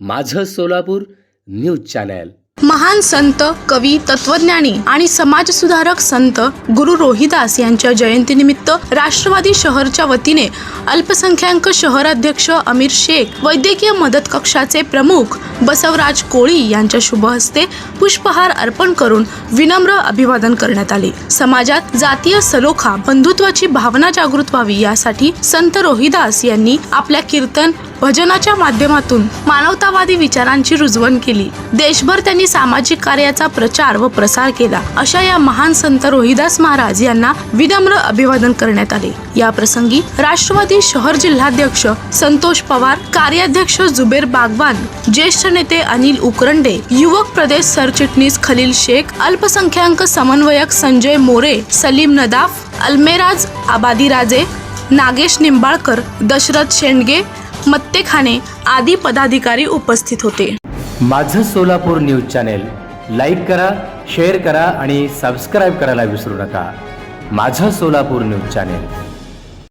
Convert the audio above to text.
माझं Solapur news channel. महान संत कवी तत्वज्ञानी आणि समाजसुधारक संत गुरु रोहिदास यांच्या जयंतीनिमित्त राष्ट्रवादी शहरच्या वतीने अल्पसंख्याक शहराध्यक्ष अमीर शेख वैद्यकीय मदत कक्षाचे प्रमुख बसवराज कोळी यांच्या शुभ हस्ते पुष्पहार अर्पण करून विनम्र अभिवादन करण्यात आले. समाजात जातीय सलोखा बंधुत्वाची भावना जागृत व्हावी यासाठी संत रोहिदास यांनी आपल्या कीर्तन भजनाच्या माध्यमातून मानवतावादी विचारांची रुजवण केली. देशभर त्यांनी सामाजिक कार्याचा प्रचार व प्रसार केला. अशा या महान संत रोहिदास महाराज यांना विनम्र अभिवादन करण्यात आले. या प्रसंगी राष्ट्रवादी शहर जिल्हाध्यक्ष संतोष पवार कार्याध्यक्ष जुबेर बागवान ज्येष्ठ नेते अनिल उकरंडे युवक प्रदेश सरचिटणीस खलील शेख अल्पसंख्याक समन्वयक संजय मोरे सलीम नदाफ अल्मेराज आबादीराजे नागेश निंबाळकर दशरथ शेंडगे मत्तेखाने आदी पदाधिकारी उपस्थित होते. माझं सोलापूर न्यूज चॅनेल लाईक करा शेअर करा आणि सबस्क्राईब करायला विसरू नका. माझं सोलापूर न्यूज चॅनेल.